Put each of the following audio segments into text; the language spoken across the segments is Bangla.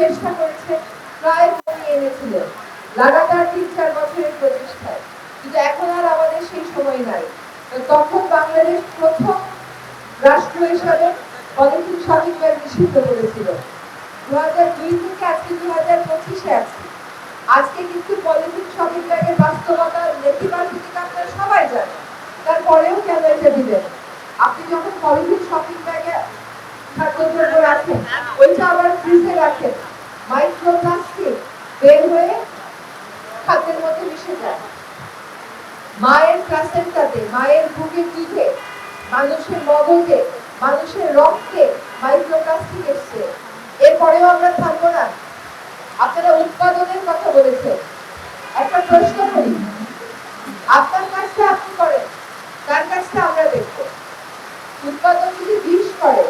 চেষ্টা করেছে, প্রায় কমিয়ে এনেছিলেন লাগাতার তিন চার বছরের প্রচেষ্টায়। কিন্তু এখন আর আমাদের সেই সময় নাই। তখন বাংলাদেশ প্রথম রাষ্ট্র হিসাবে পলিথিন ব্যাগ নিষিদ্ধ করেছিল। দু হাজার দুই থেকে আজকে দু হাজার পঁচিশে আছে। আজকে কিন্তু পলিথিন শপিং ব্যাগের বাস্তবতা, নেতিবাচক আপনারা সবাই জানেন। তারপরেও কেন এটা দিবেন আপনি যখন পলিথিন শপিং ব্যাগে রাখেন ওইটা আবার ফ্রিজে রাখেন। মাইক্রোপ্লাস্টিক বের হয়ে খাদ্যের মধ্যে মিশে যায়। মায়ের প্লাসেন্টাতে মায়ের বুকের দুধে মানুষের মগজে, মানুষের রক্তে মাইক্রোপ্লাস্টিক এসছে এরপরেও আমরা থাকব না আপনারা উৎপাদনের কথা বলেছেন একটা প্রশ্ন করি আপনার কাজটা আপনি করেন তার কাজটা আমরা দেখব উৎপাদন যদি বিষ করে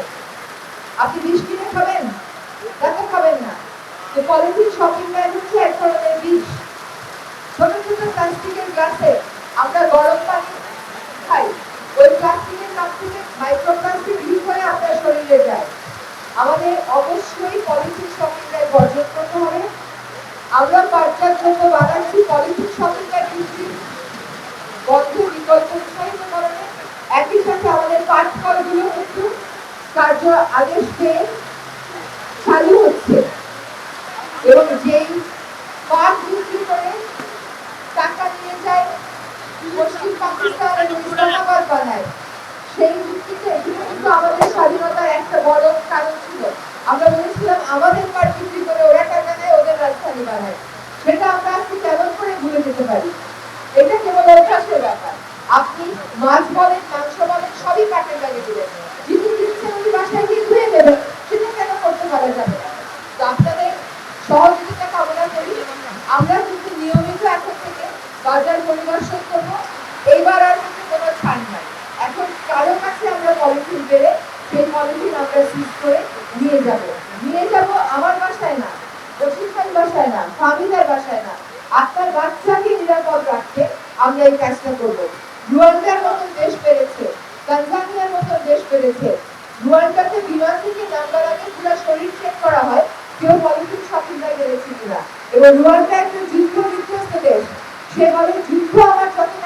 আপনি বিষ কিনে খাবেন তা তো খাবেন না তো পলিথিন শপিং ব্যাগ হচ্ছে এক ধরনের বিষ। ছোট ছোট প্লাস্টিকের গ্লাসে আমরা গরম পানি খাই। ওই প্লাস্টিকের কাছ থেকে মাইক্রো মাইক্রোপ্লাস্টিক লিক হয়ে আপনার শরীরে যায়। আমাদের অবশ্যই পলিথিন শপিং ব্যাগ বর্জন করতে হবে। আমরা পাশ্চাত্য বানাচ্ছি পলিথিন শপিং ব্যাগ বন্ধ বিকল্প উৎসাহিত করণে। একই সাথে আমাদের পাঠ কলগুলো কিন্তু কার্য আদেশ পেয়ে চালু হচ্ছে। এবং যেই পাট বিক্রি করে টাকা নিয়ে যায় পশ্চিম পাকিস্তান বানায় সেই ভিত্তিতে কিন্তু আমাদের স্বাধীনতার একটা বড় কারণ ছিল। আমরা বলেছিলাম, আমাদের পাট বিক্রি করে ওরা টাকা নেয় ওদের রাজধানী বানায়। সেটা আমরা আজকে কেমন করে ভুলে যেতে পারি? এটা কেবল অভ্যাসের ব্যাপার। আপনি মাছ বলেন, মাংস বলেন, সবই কাঠের ব্যাগে দিবেন যিনি দিচ্ছেন বাসায় গিয়ে ধুয়ে দেবেন সেটা কেন করতে পারা যাবে না তো আপনাদের সহযোগিতা কামনা করি আমরা কিন্তু নিয়মিত এখন থেকে বাজার পরিদর্শন করব এইবার আর কোনো ছাড় নাই। এখন কারও কাছে আমরা পলিথিন পেলে সেই পলিথিন আমরা সিজ করে নিয়ে যাব। নিয়ে যাব আমার বাসায় না প্রশিক্ষণ বাসায় না ফামিলার বাসায় না। আপনার বাচ্চাকে নিরাপদ রাখতে আমরা এই কাজটা করব। রুয়ান্ডার মতন দেশ পেরেছে, তানজানিয়ার মতন দেশ পেরেছে। রুয়ান্ডাতে বিমান থেকে নামবার আগে পুরো শরীর চেক করা হয়, কেউ পলিথিন ব্যাগে গেছে কিনা। এবং রুয়ান্ডা একটা যুদ্ধ বিধ্বস্ত দেশ, সে বলে, যুদ্ধ আমার করেছে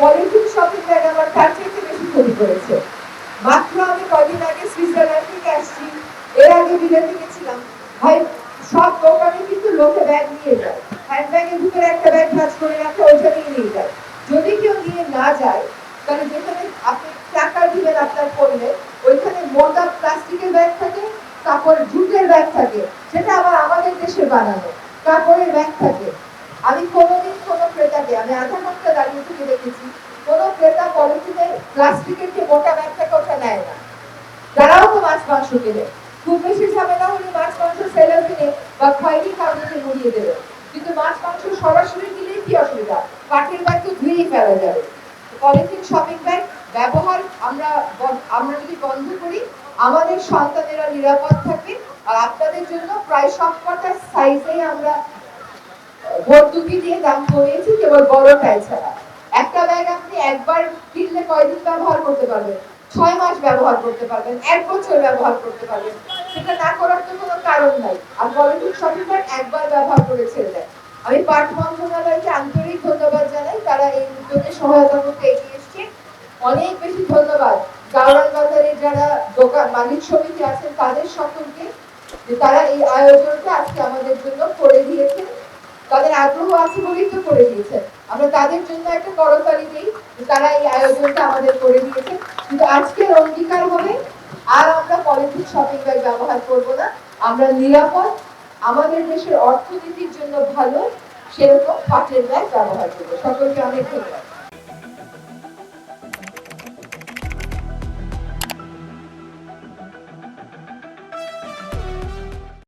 পলিথিন শপিং ব্যাগ আমার তার চেয়ে বেশি ক্ষতি করেছে। মাত্র আমি কদিন আগে সুইজারল্যান্ড থেকে আসছি। এর আগে বিলেতে গেছিলাম ভাই, সব দোকানে কিন্তু লোকে ব্যাগ নিয়ে যায়। হ্যান্ড ব্যাগের ভিতরে একটা ব্যাগ ভাঁজ করে রাখে, ওইটা নিয়ে নিয়ে যায়। যদি কেউ নিয়ে না যায়, তাহলে যেখানে আপনি টাকা দিবেন আপনার পড়লে, ওইখানে মোটা প্লাস্টিকের ব্যাগ থাকে কাপড়ের জুটের ব্যাগ থাকে, সেটা আবার আমাদের দেশে বানানো, কাপড়ের ব্যাগ থাকে। আমি কোনোদিন কোনো ক্রেতাকে আমি আধা ঘণ্টা দাঁড়িয়ে থেকে দেখেছি, কোনো ক্রেতা পলিথিনের প্লাস্টিকের যে মোটা ব্যাগ থাকে নেয় না। তারাও তো মাছ মাংস কেনে। খুব বেশি ঝামেলা হলে মাছ মাংস সেলার কিনে বা খয়নি কাগজে মুড়িয়ে দেবে। কিন্তু মাছ মাংস সরাসরি দিলে কি অসুবিধা? কাঠের ব্যাগ তো ধুয়েই ফেলা যাবে। পলিথিন শপিং ব্যাগ ব্যবহার আমরা আমরা যদি বন্ধ করি, আমাদের সন্তানেরা নিরাপদ থাকবে। আর আপনাদের জন্য প্রায় সবকটা সাইজেই আমরা ভর্তুকি দিয়ে দাম কমিয়েছি, কেবল বড়টাই ছাড়া। একটা ব্যাগ আপনি একবার কিনলে কয়দিন ব্যবহার করতে পারবেন? ছয় মাস ব্যবহার করতে পারবেন, এক বছর ব্যবহার করতে পারবেন। সেটা না করার তো কোনো কারণ নাই। আর পলিথিন শপিং একবার ব্যবহার করে ছেড়ে দেয় আমি পাট মন্ত্রণালয়কে আন্তরিক ধন্যবাদ জানাই, তারা এই উদ্যোগে সহায়তা করতে এগিয়ে এসছে। অনেক বেশি ধন্যবাদ। গাওরান বাজারে যারা দোকান, মালিক সমিতি আছেন, তাদের সকলকে তারা এই আয়োজনটা আজকে আমাদের জন্য করে দিয়েছেন। তাদের আগ্রহ আছে বলেই তো করে দিয়েছে। আমরা তাদের জন্য একটা করতালি দিই তারা এই আয়োজনটা আমাদের করে দিয়েছে। কিন্তু আজকের অঙ্গীকার হবে, আর আমরা পলিথিন শপিং ব্যাগ ব্যবহার করব না। আমরা নিরাপদ, আমাদের দেশের অর্থনীতির জন্য ভালো, সেরকম পাটের ব্যাগ ব্যবহার করব। সকলকে অনেক ধন্যবাদ।